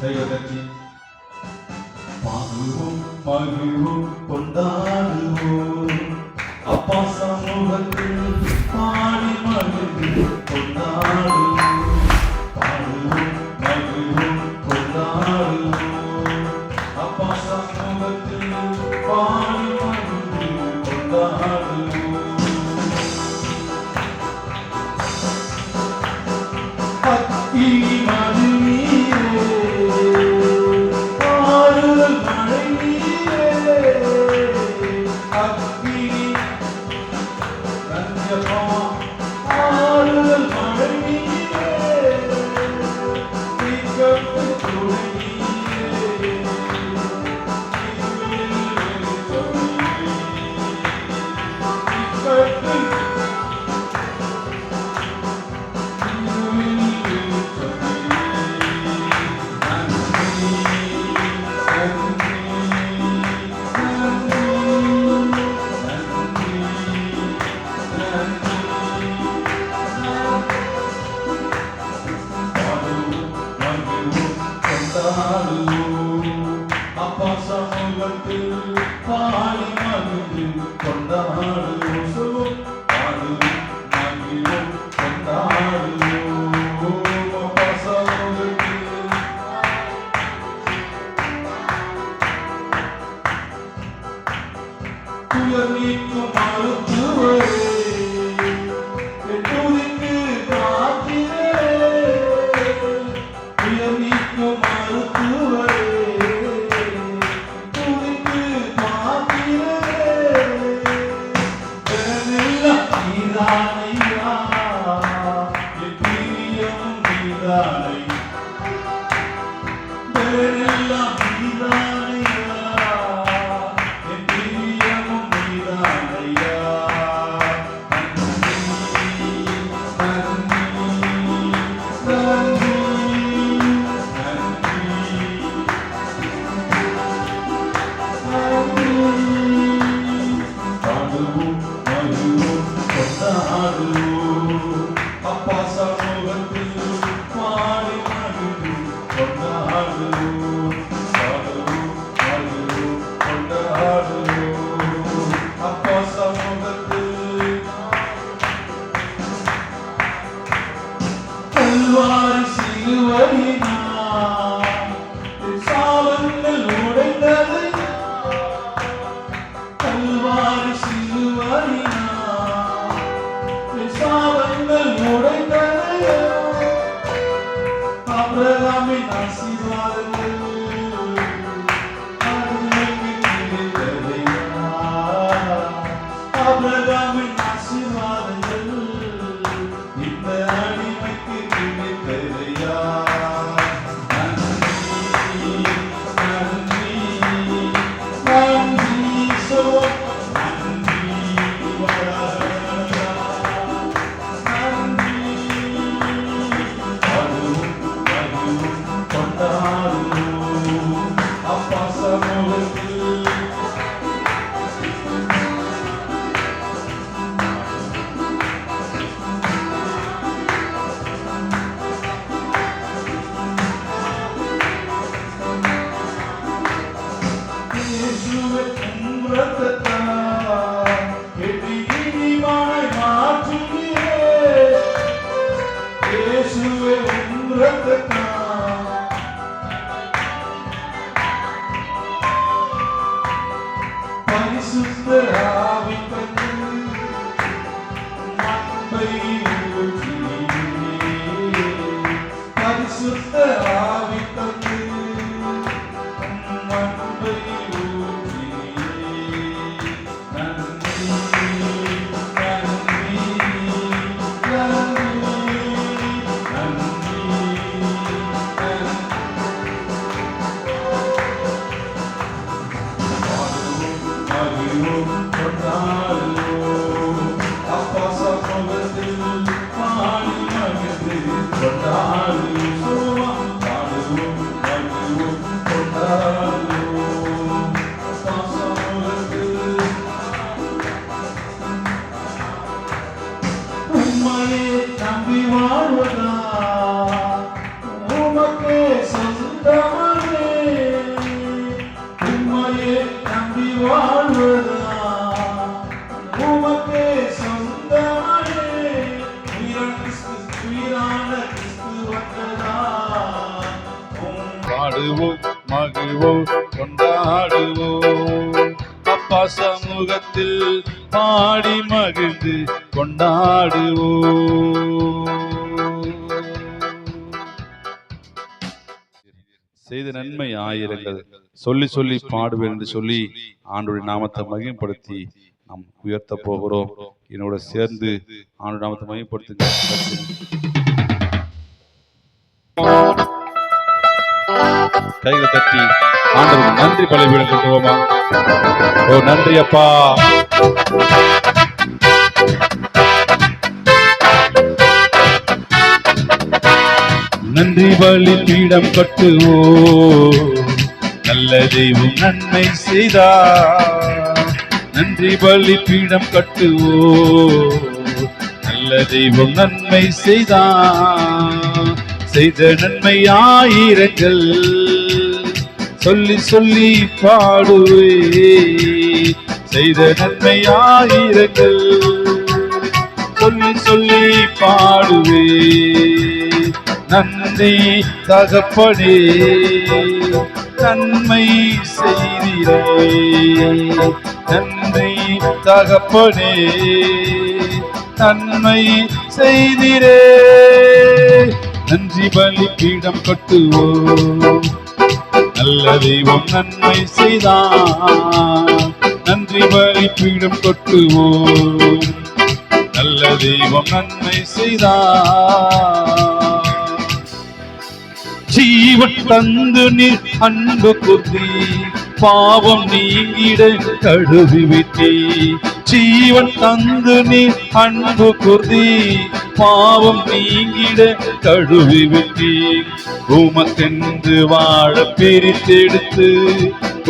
தெய்வத்தின் பாடுவோம் மகிழ்வோம் கொண்டாடுவோம் அப்பா சமூகத்தில் பாடி மகிழ்ந்து கொண்டாடுவோம் to your need for tomorrow. Arzu, Kota Arzu சொல்லி சொல்லி பாடுவேன் என்று சொல்லி ஆண்டுடைய நாமத்தை மகிமைப்படுத்தி நாம் உயர்த்த போகிறோம். என்னோட சேர்ந்து ஆண்டு நாமத்தை மகிமைப்படுத்துங்க. கைகளை தட்டி ஆண்டவருக்கு நன்றி பலிபீடம் கொண்டுவோமா? ஓ நன்றி அப்பா. நன்றி பலி பீடம் கட்டுவோ நல்ல தெய்வம் நன்மை செய்தா நன்றி பலி பீடம் கட்டுவோ நல்ல தெய்வம் நன்மை செய்தா செய்த நன்மை ஆயிரங்கள் சொல்லி சொல்லி பாடுவே. செய்த நன்மை ஆயிரங்கள் சொல்லி சொல்லி பாடுவே. நன்றி தகப்படே நன்மை செய்திரே. நன்றி தகப்பனே. நன்மை செய்திரே. நன்றி பலி பீடம் கட்டுவோம். நல்ல தெய்வம் நன்மை செய்தான். நன்றி பலி பீடம் கொட்டுவோம். நல்ல தெய்வம் நன்மை செய்தான். ஜீவன் தந்து நீர் அன்பு குத்தி பாவம் நீங்கிட கழுவி விட்டே. ஜீவன் தந்து நீர் அன்பு குர்தி பாவம் நீங்கிட கழுவி விட்டே. உமக்கென்று வாழ பிரித்தெடுத்து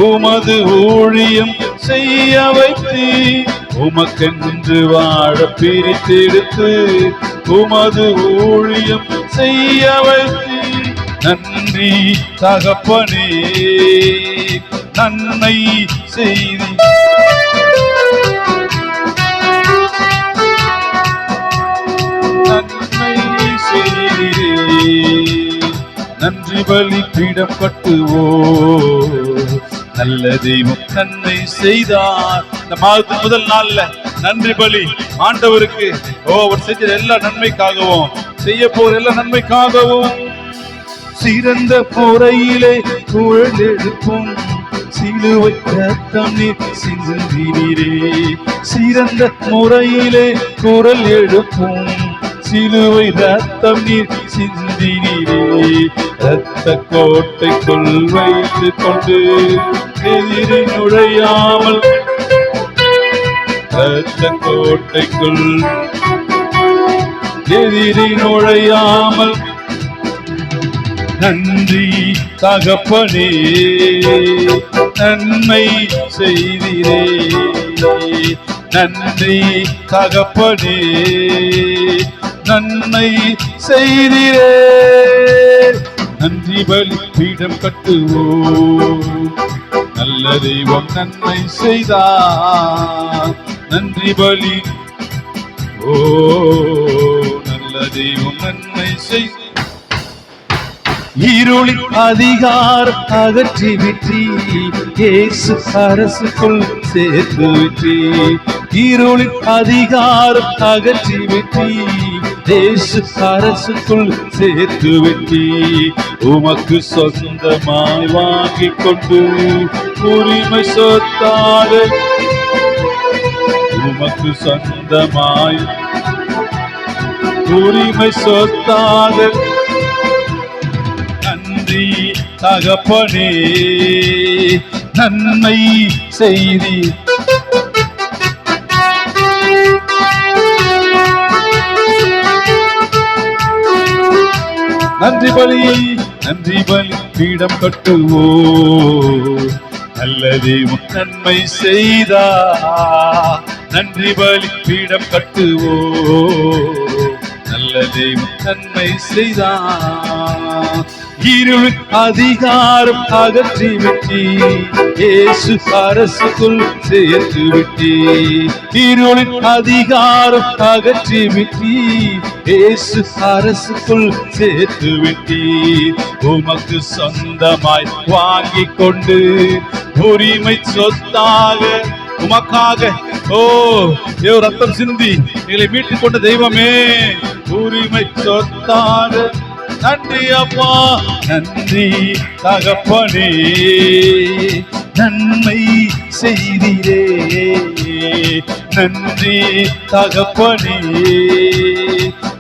உமது ஊழியம் செய்ய வைத்து உமக்கென்று வாழ பிரித்தெடுத்து உமது ஊழியம் செய்ய வைத்து நன்றி தகப்பனே. நன்மை செய்தி. நன்மை செய்திரே நன்றி பலி பீடம் கட்டுவோ நல்ல தெய்வம் நன்மை செய்தார். இந்த மாதத்தின் முதல் நாள்ல நன்றி பலி ஆண்டவருக்கு. ஓ அவர் செஞ்ச எல்லா நன்மைக்காகவும் செய்ய போற எல்லா நன்மைக்காகவும். சிறந்த முறையிலே குழல் சிலுவை ரத்தமே நீர் சிந்தினீரே சிறந்த முறையிலே குரல் எழுப்பும். சிலுவை ரத்தம் நீர் சிந்தினீரே ரத்த கோட்டைக்குள் வைத்து கொண்டு எதிரி நுழையாமல் ரத்த கோட்டைக்குள் எதிரி நுழையாமல் நன்றி தகப்பனே நன்மை செய்திரே நன்றி தகப்பனே நன்மை செய்திரே நன்றி பலி பீடம் கட்டுவோ நல்ல தெய்வம் நன்மை செய்தா நன்றி பலி. ஓ நல்ல தெய்வம் நன்மை செய் இருளின் அதிகாரம் அகற்றி விற்றி இயேசு அரசுக்குள் சேர்த்து விற்றி. இருளின் அதிகாரம் அகற்றி விற்றி இயேசு அரசுக்குள் சேர்த்து விற்றி. உமக்கு சொந்தமாய் வாங்கிக் கொண்டு உரிமை சொத்தாக உமக்கு சொந்தமாய் உரிமை சொத்தாக நன்றி தகப்பனே நன்மை செய்தி. நன்றி பலி நன்றி பலி பீடம் கட்டுவோ நல்லதே நன்மை செய்தா. நன்றி பலி பீடம் கட்டுவோ நல்ல தெய்வம் நன்மை செய்தார் இருள் அதிகாரம் அகற்றி விட்டி. இயேசு அரசுக்குள் சேர்த்து விட்டி. இருளின் அதிகாரம் அகற்றி விட்டி. இயேசு அரசுக்குள் சேர்த்து விட்டி. உமக்கு சொந்தமாய் வாங்கி கொண்டு உரிமை சொத்தாக உமக்காக. ஓ ஏ ரத்தம் சிந்தி எங்களை மீட்டுக் கொண்ட தெய்வமே. உரிமை சொத்தாக நன்றி அப்பா நன்றி தகப்பனே. நன்மை செய்திரே. நன்றி தகப்பனே.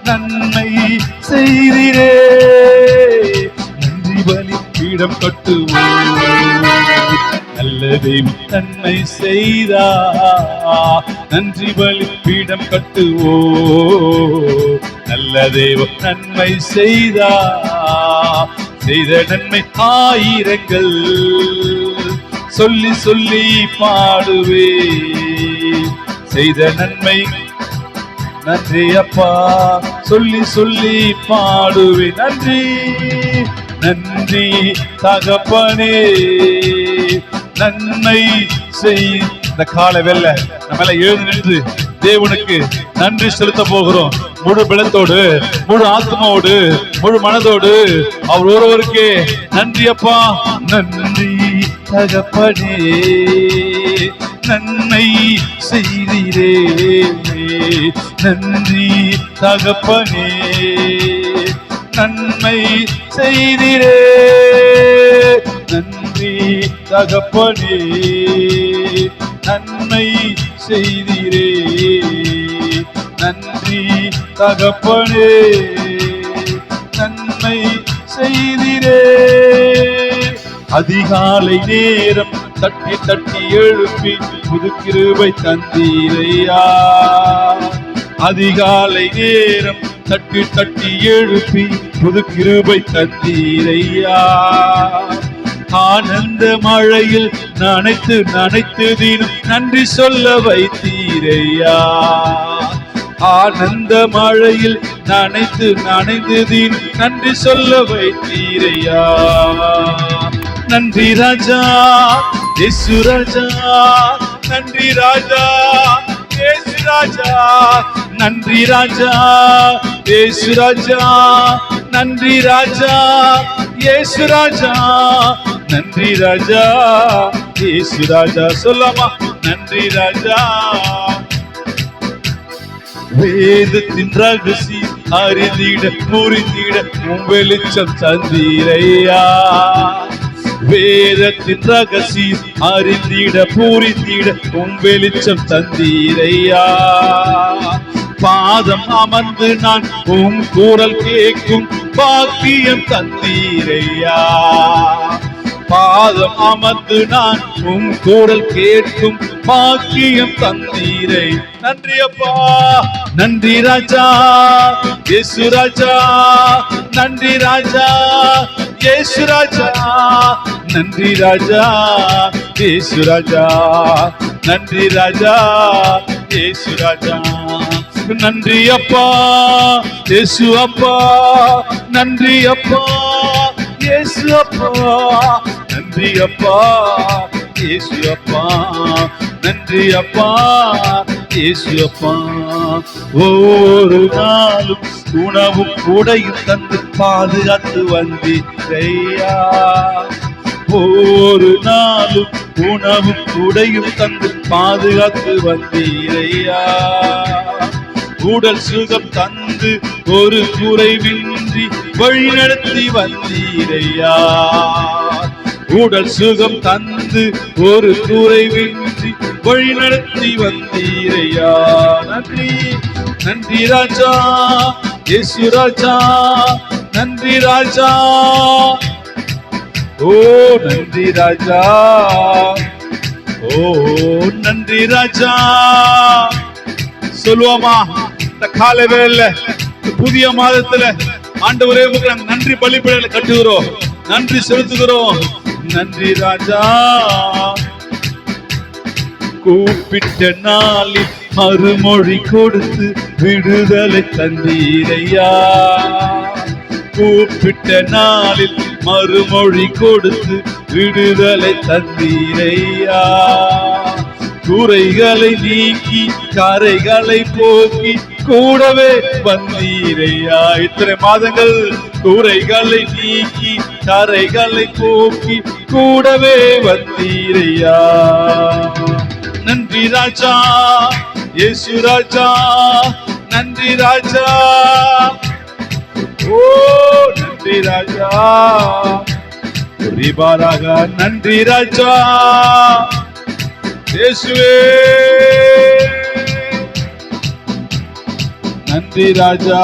நன்மை செய்திரே. நன்றி பலி பீடம் கட்டுவோம். நல்ல தெய்வம் நன்மை செய்தா? நன்றி வழி பீடம் கட்டுவோ? நல்ல தெய்வம் நன்மை செய்தா? செய்த நன்மை ஆயிரங்கள் சொல்லி சொல்லி பாடுவே. செய்த நன்மை நன்றி அப்பா சொல்லி சொல்லி பாடுவே. நன்றி நன்றி தகப்பனே. நன்மை செய். இந்த கால வெல்ல நம்மள எழுந்து நின்று தேவனுக்கு நன்றி செலுத்த போகிறோம். முழு பலத்தோடு முழு ஆத்மாவோடு முழு மனதோடு அவர் ஒருவருக்கே நன்றி அப்பா. நன்றி தகப்பனே. நன்மை செய்தீரே. நன்றி தகப்பனே. நன்மை செய்திரே. நன்றி தகப்பனே நன்மை செய்திரே. நன்றி தகப்பனே நன்மை செய்திரே. அதிகாலை நேரம் தட்டி தட்டி எழுப்பி புதுக்கிருவை தந்தீரையா. அதிகாலை நேரம் தட்டி தட்டி எழுப்பி புதுக்கிருவை தந்தீரையா. ஆனந்த மழையில் நனைத்து நனைத்து தினம் நன்றி சொல்ல வைத்தீரையா. ஆனந்த மழையில் நனைத்து நனைந்து தினம் நன்றி சொல்ல வைத்தீரையா. நன்றி ராஜா இயேசு ராஜா. நன்றி ராஜா இயேசு ராஜா. நன்றி ராஜா இயேசு ராஜா. நன்றி ராஜா இயேசு ராஜா. நன்றி ராஜா இயேசு ராஜா சொல்லமா நன்றி ராஜா. வேதத்தின் ரகசி அறிந்திட புரிந்திட உன் வெளிச்சம் தந்தீரையா. வேதத்தின் ரகசி அறிந்திட புரிந்திட உன் வெளிச்சம் தந்தீரையா. பாதம் அமர்ந்து நான் உன் குரல் கேட்கும் பாக்கியம் தந்தீரையா. பாதம் அமர்ந்து நான் உன் கூடல் கேட்கும் பாக்கியம் தந்தீரை. நன்றி அப்பா. நன்றி ராஜா. இயேசு ராஜா. நன்றி ராஜா. இயேசு ராஜா. நன்றி ராஜா. இயேசு ராஜா. நன்றி ராஜா. இயேசு ராஜா. நன்றி அப்பா. இயேசு அப்பா. நன்றி அப்பா. இயேசு அப்பா. நன்றி அப்பா இயேசு அப்பா நன்றி அப்பா இயேசு அப்பா ஒவ்வொரு நாளும் உணவும் கூடையும் தந்து பாதுகாத்து வந்தீரையா. ஒவ்வொரு நாளும் உணவும் கூடையும் தந்து பாதுகாத்து வந்தீரையா. உடல் சுகம் தந்து ஒரு குறைவின்றி வழிநடத்தி வந்தீரையா. உடல் சுகம் தந்து ஒரு துறைவின்றி வழி நடத்தி வந்தீரையா நன்றி. நன்றி ராஜா. இயேசு ராஜா. நன்றி ராஜா. ஓ நன்றி ராஜா. ஓ நன்றி ராஜா. சொல்லுவோமா இந்த கால வேளையில புதிய மாதத்துல ஆண்டு உங்களுக்கு நன்றி பலிப்படையில கட்டுகிறோம். நன்றி செலுத்துகிறோம். நன்றி ராஜா. கூப்பிட்ட நாளில் மறுமொழி கொடுத்து விடுதலை தந்தீரையா. கூப்பிட்ட நாளில் மறுமொழி கொடுத்து விடுதலை தந்தீரையா. குறைகளை நீக்கி கரைகளை போக்கி கூடவே வந்தீரையா இத்தனை மாதங்கள் குறைகளை நீக்கி கரைகளை போக்கி கூடவே வந்தீரையா நன்றி ராஜா இயேசு ராஜா நன்றி ராஜா. ஓ நன்றி ராஜா. நன்றி ராஜா. இயேசுவே. நன்றி ராஜா.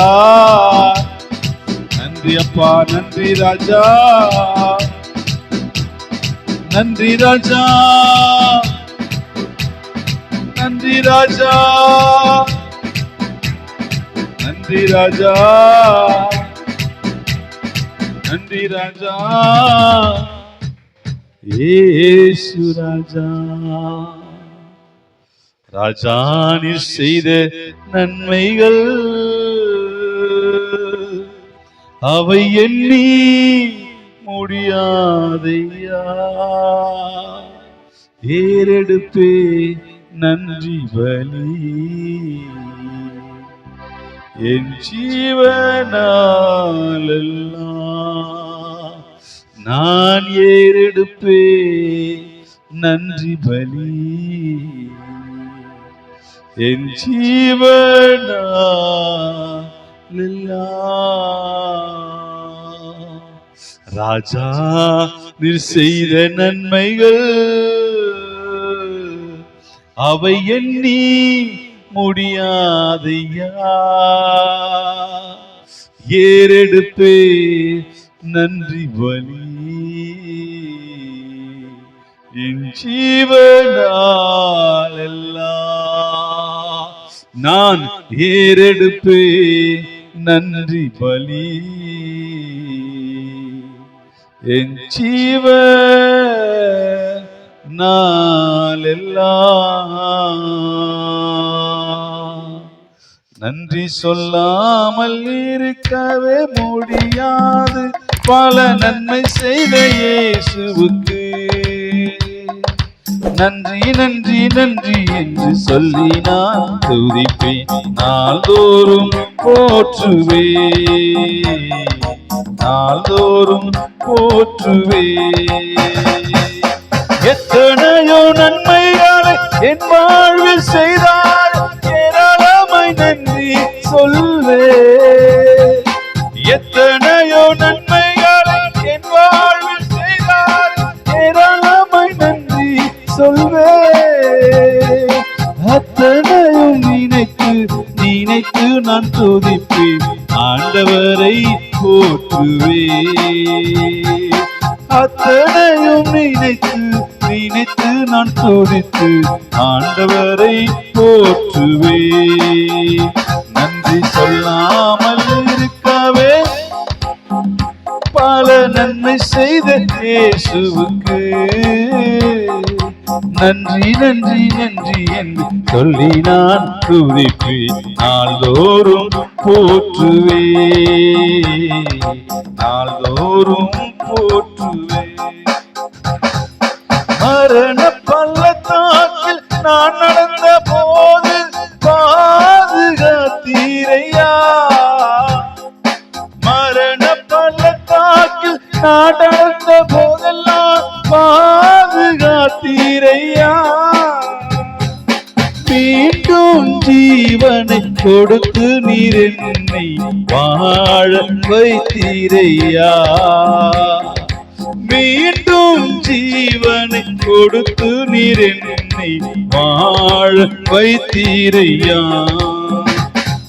நன்றி அப்பா நன்றி ராஜா. நன்றி ராஜா. நன்றி ராஜா. நன்றி ராஜா. நன்றி ராஜா. ஏசு ராஜா. ராஜா நீர் செய்த நன்மைகள் அவை எண்ணி முடியாதையா? ஏறெடுப்பே நன்றி பலி. என் ஜீவனாலெல்லாம் நான் ஏறெடுப்பே நன்றி பலி. என் ஜீவனா ராஜா நீர் செய்த நன்மைகள் அவை எண்ணி முடியாதையா? ஏறெடுப்பே நன்றி பலி என் ஜீவனாலெல்லாம் நான் ஏறெடுப்பே நன்றி பலி என் ஜீவ நாளெல்லாம் நன்றி சொல்லாமல் இருக்கவே முடியாது. பல நன்மை செய்த இயேசுவுக்கு. நன்றி நன்றி நன்றி என்று சொல்லி நான் துதிப்பேன். நாள்தோறும் போற்றுவே நாள்தோறும் போற்றுவே எத்தனையோ நன்மைகளை என்பார் ஆண்டவரை போற்றுவே. நன்றி சொல்லாமல் இருக்கவே. பல நன்மை செய்த இயேசுவுக்கு. நன்றி நன்றி நன்றி என்று சொல்லி நான் துதிப்பேன் நாள்தோறும் போற்றுவே. நாள்தோறும் போற்றுவே. கொடுத்து நீர் என்னை வாழ வைத்தீரையா? மீண்டும் ஜீவனை கொடுத்து நீர் என்னை வாழ வைத்தீரையா?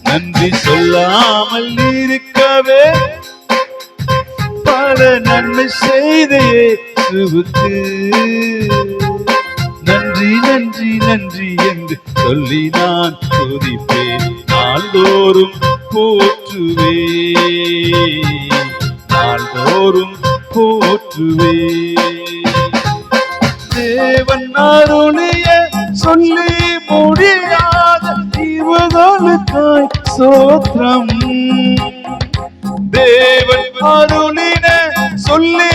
நன்றி சொல்லாமல் இருக்கவே பல நன்மை செய்தே இயேசுவுக்கு நன்றி நன்றி நன்றி என்று சொல்லி நான் துதிப்பேன். நாள்தோறும் போற்றுவே நாள்தோறும் போற்றுவே தேவன் அருளிய சொல்லி முடியாத கிருபைகளுக்காய் சோத்திரம். தேவன் அருளின சொல்லி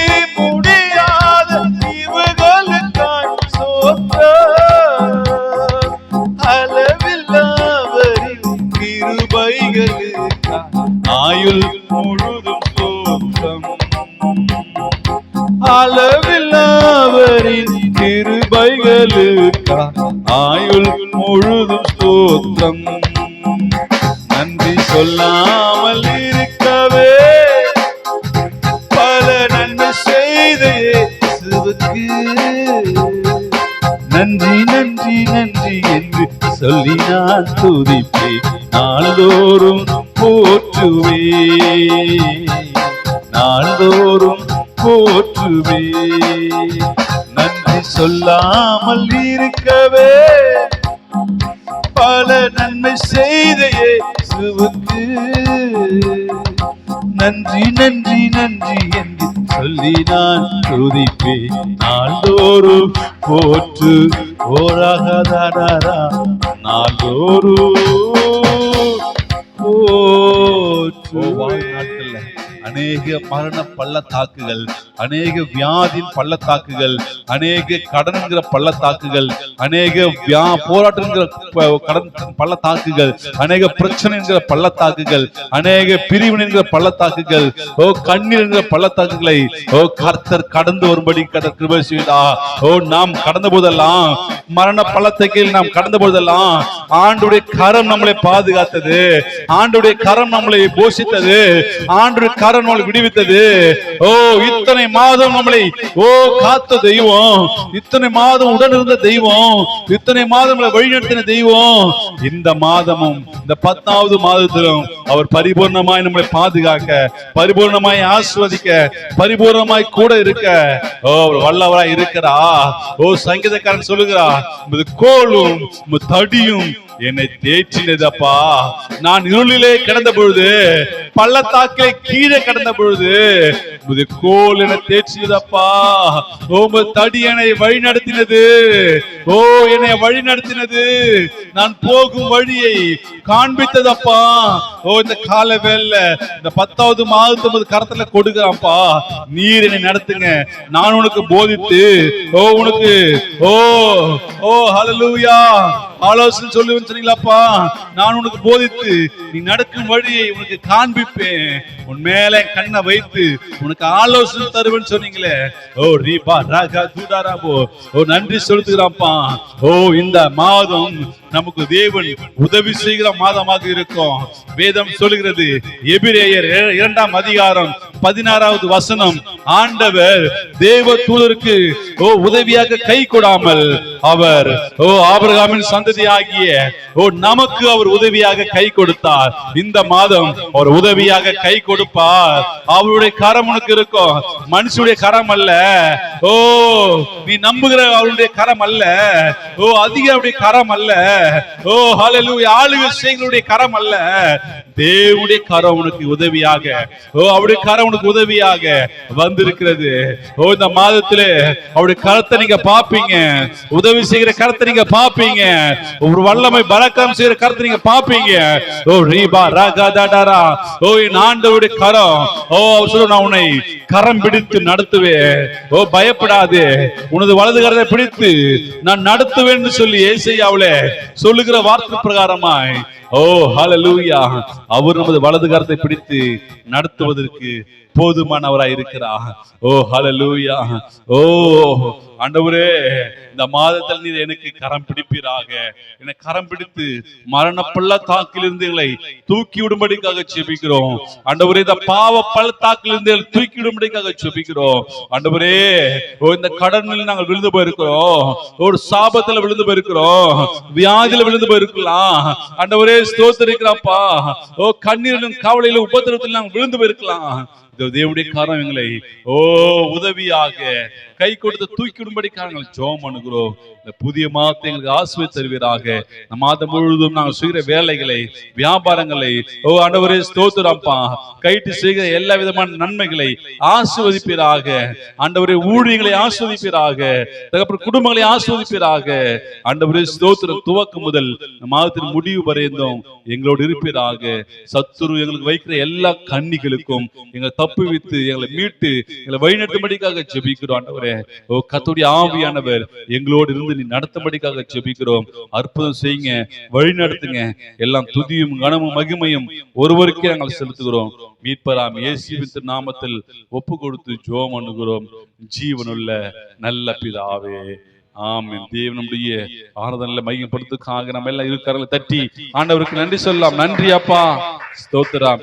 போற்றுவே. நன்றி சொல்லாமல் இருக்கவே. பல நன்மை செய்த இயேசுவுக்கு நன்றி நன்றி நன்றி என்று சொல்லி நான் துதிப்பேன். நாள்தோறும் போற்று ஓராகதாரா நாள்தோறும் நாட்கள்ல அநேக மரண பள்ளத்தாக்குகள் அநேக வியாதியின் பள்ளத்தாக்குகள் அநேக கடன்கிற பள்ளத்தாக்குகள் அநேக வியா போராட்டங்கிற கடன் பள்ளத்தாக்குகள் அநேக பிரச்சனைங்கிற பள்ளத்தாக்குகள் அநேக பிரிவினை என்கிற பள்ளத்தாக்குகள் ஓ கண்ணீர் என்கிற பள்ளத்தாக்குகளை ஓ கர்த்தர் கடந்து வரும்படி கர்த்தர் கிருபை செய்தா ஓ நாம் கடந்த போதெல்லாம் மரண பள்ளத்தாக்கில் நாம் கடந்த போதெல்லாம் ஆண்டுடைய கரம் நம்மளை பாதுகாத்தது. ஆண்டுடைய கரம் நம்மளை போஷித்தது. ஆண்டுடைய கரம் நம்மளை விடுவித்தது. ஓ இத்தனை மாதம் நம்மளை ஓ காத்த தெய்வம். இத்தனை மாதம் உடன் இருந்த தெய்வம். இத்தனை மாதம் நம்மளை வழிநடத்தின தெய்வம். இந்த மாதமும் இந்த பத்தாவது மாதத்திலும் அவர் பரிபூர்ணமாய் நம்மளை பாதுகாக்க பரிபூர்ணமாய் ஆஸ்வதிக்க பரிபூர்ணமாய் கூட இருக்க. ஓ வல்லவராய் இருக்கிறா ஓ சங்கீதக்காரன் சொல்லுகிறா உமது கோலும் உமது தடியும் என்னை தேற்றினதப்பா. நான் இருளிலே கிடந்த பொழுது பள்ளத்தாக்கிலே கீழே கிடந்த பொழுது உமது கோல் என தேற்றினதப்பா. ஓ உமது தடி என்னை வழி நடத்தினது ஓ என்னை வழி நடத்தினது நான் போகும் வழியை காண்பித்ததப்பா. ஓ இந்த கால வேல இந்த பத்தாவது மாதத்து உமது கரத்துல கொடுக்கிறான்ப்பா. நீர் என்னை நடத்துங்க. நான் உனக்கு போதித்து ஓ உனக்கு ஓ ஓ ஹலலூயா ஆலோசனை சொல்லுவேன் சொன்னீங்களாப்பா. நான் உனக்கு போதித்து நீ நடக்கும் வழியை உனக்கு காண்பிப்பேன். உன் மேல கண்ணை வைத்து உனக்கு ஆலோசனை தருவேன்னு சொன்னீங்களே. ஓ ரீபா ராகா தூடாராபோ ஓ நன்றி செலுத்துகிறான்ப்பா ஓ இந்த மாதம் நமக்கு தேவன் உதவி செய்கிற மாதமாக இருக்கும். வேதம் சொல்லுகிறது எபிரேயர் இரண்டாம் அதிகாரம் பதினாறாவது வசனம் ஆண்டவர் தேவ தூதருக்கு ஓ உதவியாக கை கொடாமல் அவர் ஓ ஆபிரகாமின் சந்ததி ஆகிய ஓ நமக்கு அவர் உதவியாக கை கொடுத்தார். இந்த மாதம் அவர் உதவியாக கை கொடுப்பார். அவருடைய கரம் உனக்கு இருக்கும். மனுஷனுடைய கரம் அல்ல. ஓ நீ நம்புகிற அவருடைய கரம் அல்ல. ஓ அதிகாருடைய கரம் அல்ல. ஓ ஹalleluya ஆளு செய்களுடைய கரம் அல்ல. தேவனுடைய கரம் உனக்கு உதவியாக. ஓ அவருடைய கரம் உனக்கு உதவியாக வந்திருக்கிறது. ஓ இந்த மாதத்துல அவருடைய கரத்தை நீங்க பாப்பீங்க உதவி செய்கிற கரத்தை நீங்க பாப்பீங்க ஒரு வல்லமை பலக்கம் செய்கிற கரத்தை நீங்க பாப்பீங்க ஓ ரீபா ராகா தாடாரா. ஓ என் ஆண்டவருடைய கரம். ஓ அவர் சொல்ல நான் உன்னை கரம் பிடித்து நடத்துவேன். ஓ பயப்படாதே. உனது வலது கரத்தை பிடித்து நான் நடத்துவேன் சொல்லி ஏசையாவில சொல்லுகிற வார்த்தை பிரகாரமாய் ஓ ஹலலூயா அவர் நமது வலது கரத்தை பிடித்து நடத்துவதற்கு போதுமானவராய் இருக்கிறார். ஓ ஹலலூயா ஓ ஆண்டவரே இந்த மாதத்தில் நீர் எனக்கு கரம் பிடிப்பீராக. என்னை கரம் பிடித்து மரண பள்ளத்தாக்கிலிருந்து எங்களை தூக்கி விடும்படிக்காக செபிக்கிறோம் ஆண்டவரே இந்த பாவ பள்ள தாக்கிலிருந்து தூக்கி விடும்படிக்காக செபிக்கிறோம் ஆண்டவரே ஓ இந்த கடனில் நாங்கள் விழுந்து போயிருக்கிறோம். ஒரு சாபத்துல விழுந்து போயிருக்கிறோம். வியாதியில விழுந்து போயிருக்கலாம். ஆண்டவரே ஸ்தோத்திரிக்கிறாப்பா. ஓ கண்ணீரிலும் கவலையிலும் உபத்திரத்தில் நாங்கள் விழுந்து போயிருக்கலாம். தேவனுடைய காரம் எங்களை ஓ உதவியாக கை கொடுத்து தூக்கிடும்படிக்காக நாங்கள் ஜோம் பண்ணுகிறோம். இந்த புதிய மாதத்தை எங்களுக்கு ஆசுவை தருவீராக. இந்த மாதம் முழுவதும் நாங்கள் செய்கிற வேலைகளை வியாபாரங்களை ஓ ஆண்டவரே ஸ்தோத்திரப்பா கைட்டு செய்கிற எல்லா விதமான நன்மைகளை ஆசிர்வதிப்பீராக. ஆண்டவரே ஊழியங்களை ஆஸ்வதிப்பீராக தகப்பன் குடும்பங்களை ஆஸ்வதிப்பீராக ஆண்டவரே ஸ்தோத்திரம் துவக்கம் முதல் மாதத்தின் முடிவு வரைந்தோம் எங்களோடு இருப்பீராக. சத்துரு எங்களுக்கு வைக்கிற எல்லா கண்ணிகளுக்கும் எங்களை தப்பு தப்புவித்து எங்களை மீட்டு எங்களை வழிநடத்தும்படிக்காக ஜெபிக்கிறோம் ஆண்டவரே. ஓ கத்துடைய ஆவியானவர் எங்களோடு இருந்து நீ நடத்தும்படிக்காக ஜெபிக்கிறோம். அற்புதம் செய்யுங்க வழி நடத்துங்க. எல்லாம் துதியும் கனமும் மகிமையும் ஒருவருக்கே நாங்கள் செலுத்துகிறோம். மீட்பராம் இயேசுவின் நாமத்தில் ஒப்பு கொடுத்து ஜோம் அணுகிறோம் ஜீவனுள்ள நல்ல பிதாவே. ஆமென். தேவனுடைய ஆறுதல்ல மையப்படுத்துக்காக நம்ம எல்லாம் இருக்கிறவங்களை தட்டி. ஆண்டவருக்கு நன்றி சொல்லலாம். நன்றி அப்பா. ஸ்தோத்திரம்.